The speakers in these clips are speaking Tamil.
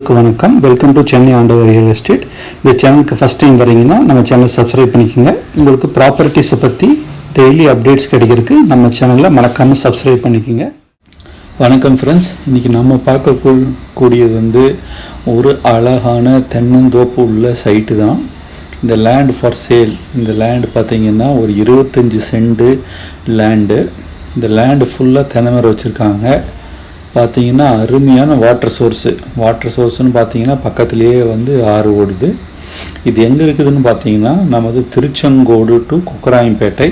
வணக்கம். வெல்கம் டு சென்னை ஆண்டவர் ரியல் எஸ்டேட் இந்த சேனலுக்கு ஃபஸ்ட் டைம் வரீங்கன்னா நம்ம சேனலை சப்ஸ்கிரைப் பண்ணிக்கோங்க. உங்களுக்கு ப்ராப்பர்ட்டிஸை பற்றி டெய்லி அப்டேட்ஸ் கிடைக்கிறதுக்கு நம்ம சேனலில் மறக்காமல் சப்ஸ்கிரைப் பண்ணிக்கோங்க. வணக்கம் ஃப்ரெண்ட்ஸ் இன்றைக்கி நம்ம பார்க்க கூடியது வந்து ஒரு அழகான தென்னந்தோப்பு உள்ள சைட்டு தான். இந்த லேண்ட் ஃபார் சேல் இந்த லேண்ட் பார்த்தீங்கன்னா ஒரு இருபத்தஞ்சி செண்டு லேண்டு இந்த லேண்டு ஃபுல்லாக தென்னை மரம் வச்சுருக்காங்க. பார்த்தீங்கன்னா அருமையான வாட்டர் சோர்ஸு வாட்டர் சோர்ஸ்னு பார்த்தீங்கன்னா பக்கத்துலேயே வந்து ஆறு ஓடுது. இது எங்கே இருக்குதுன்னு பார்த்தீங்கன்னா நமது திருச்செங்கோடு டு குக்கராயம்பேட்டை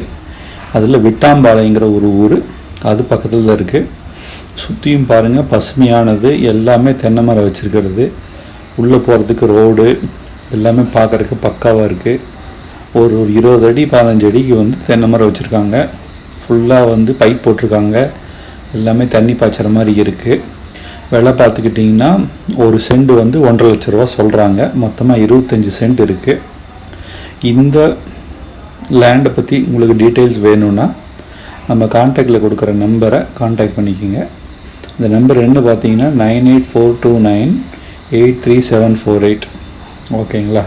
அதில் விட்டாம்பாளையங்கிற ஒரு ஊர் அது பக்கத்தில் தான் இருக்குது சுற்றியும் பாருங்கள் பசுமையானது எல்லாமே தென்னை மரம் வச்சுருக்கிறது. உள்ளே போகிறதுக்கு ரோடு எல்லாமே பார்க்குறதுக்கு பக்காவாக இருக்குது ஒரு ஒரு இருபது அடி பதினஞ்சு அடிக்கு வந்து தென்னை மரம் வச்சுருக்காங்க. ஃபுல்லாக வந்து பைப் போட்டிருக்காங்க. எல்லாமே தண்ணி பாய்ச்சுற மாதிரி இருக்குது விலை பார்த்துக்கிட்டிங்கன்னா ஒரு சென்ட் வந்து ஒன்றரை லட்ச ரூபா சொல்கிறாங்க மொத்தமாக இருபத்தஞ்சி சென்ட் இருக்குது இந்த லேண்டை பற்றி உங்களுக்கு டீட்டெயில்ஸ் வேணும்னா நம்ம கான்டாக்டில் கொடுக்குற நம்பரை கான்டாக்ட் பண்ணிக்கோங்க. இந்த நம்பர் என்ன பார்த்தீங்கன்னா nine eight four two nine eight three seven four eight ஓகேங்களா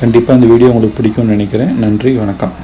கண்டிப்பாக இந்த வீடியோ உங்களுக்கு பிடிக்கும்னு நினைக்கிறேன். நன்றி வணக்கம்.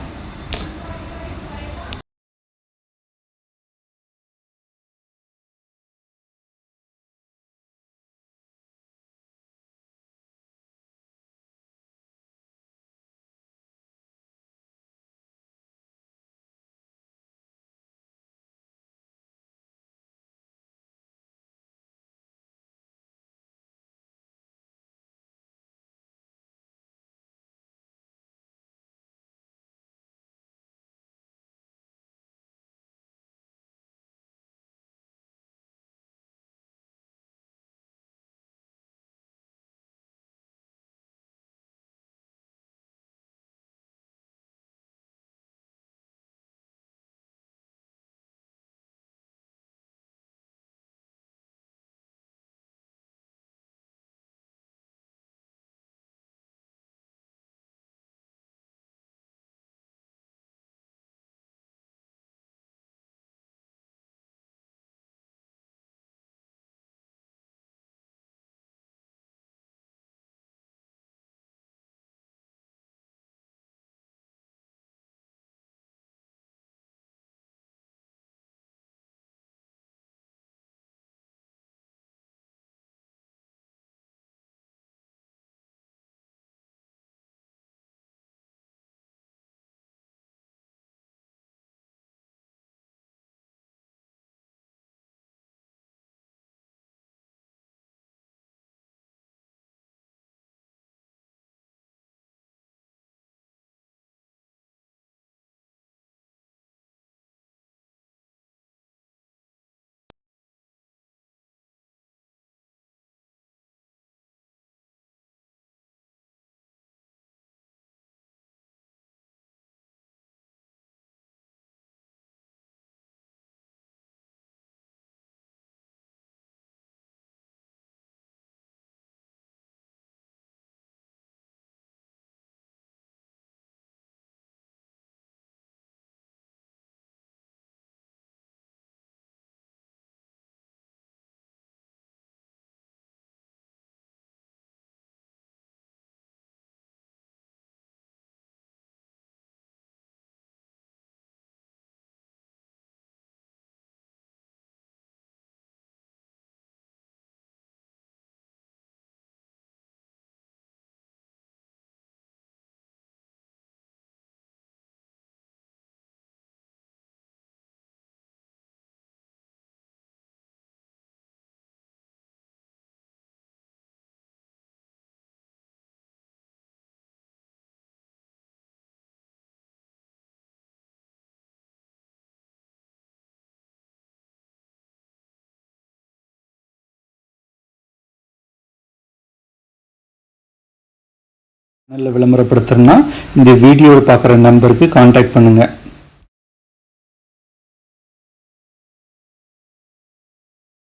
நல்ல விளம்பரப்படுத்துறேன்னா இந்த வீடியோவை பார்க்குற நம்பருக்கு காண்டாக்ட் பண்ணுங்கள்